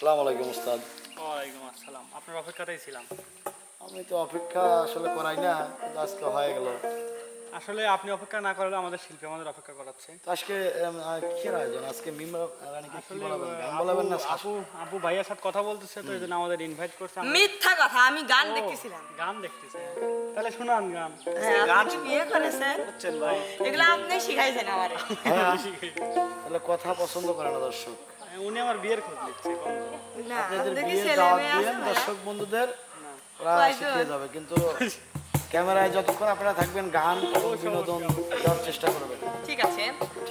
আসসালামু আলাইকুম উস্তাদ। ওয়ালাইকুম আসসালাম। আপনার অপেক্ষাতেই ছিলাম। আমি তো অপেক্ষা আসলে করাই না কিন্তু আজকে হয়ে গেল। আসলে আপনি অপেক্ষা না করলে আমাদের শিল্পী আমাদের অপেক্ষা করাচ্ছে। তো আজকে কিসের আয়োজন? আজকে রানীকে কি বলাবেন? গান বলাবেন না আপু আপু ভাইয়ার সাথে কথা বলতেছে তো এই জন্য আমাদের ইনভাইট করছে। মিথ্যা কথা আমি গান দেখতেছিলাম। গান দেখতেছে। তাহলে শুনান গান। হ্যাঁ, কি করেছেন? এগুলো আপনি শিখাইছেন আমার। হ্যাঁ তাহলে কথা পছন্দ করে না দর্শক। উনি আমার বিয়ের খোঁজ নিচ্ছে আপনাদের দাওয়াত? দর্শক বন্ধুদের ওরা? শিখিয়ে যাবে কিন্তু ক্যামেরায় যতক্ষণ আপনারা থাকবেন গান বিনোদন দেওয়ার চেষ্টা করবেন। ঠিক আছে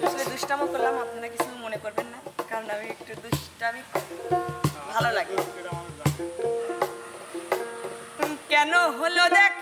আসলে দুষ্টামো করলাম আপনারা কিছু মনে করবেন না কারণ আমি একটু দুষ্টামি ভালো লাগে। কেন হলো দেখা?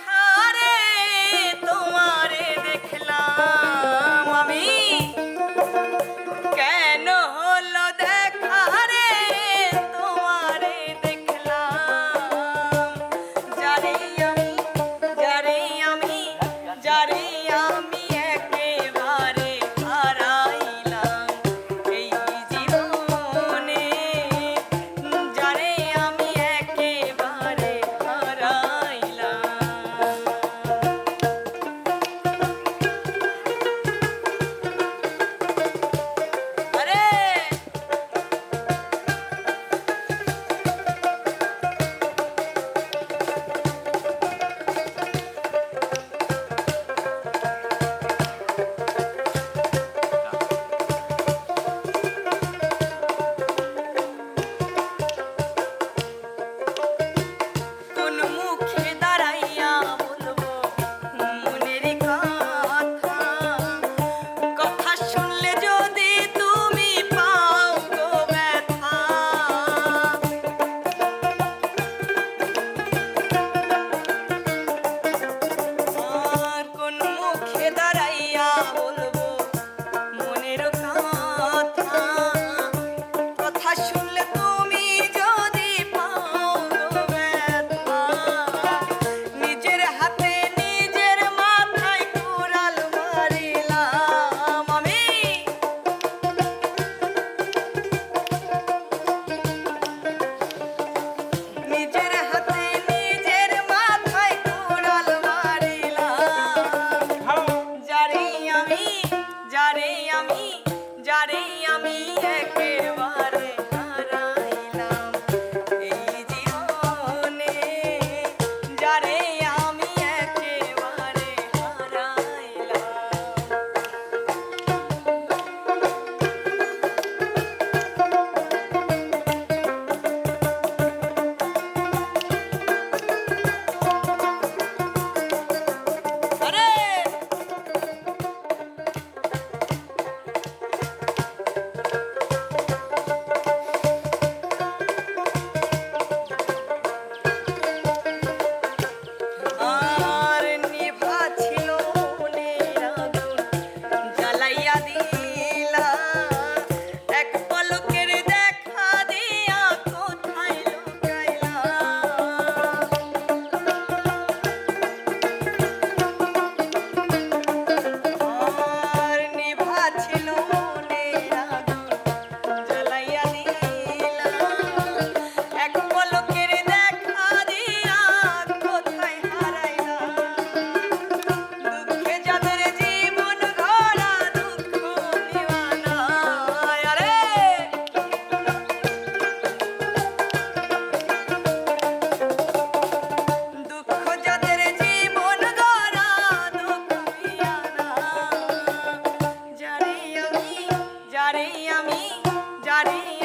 Karim.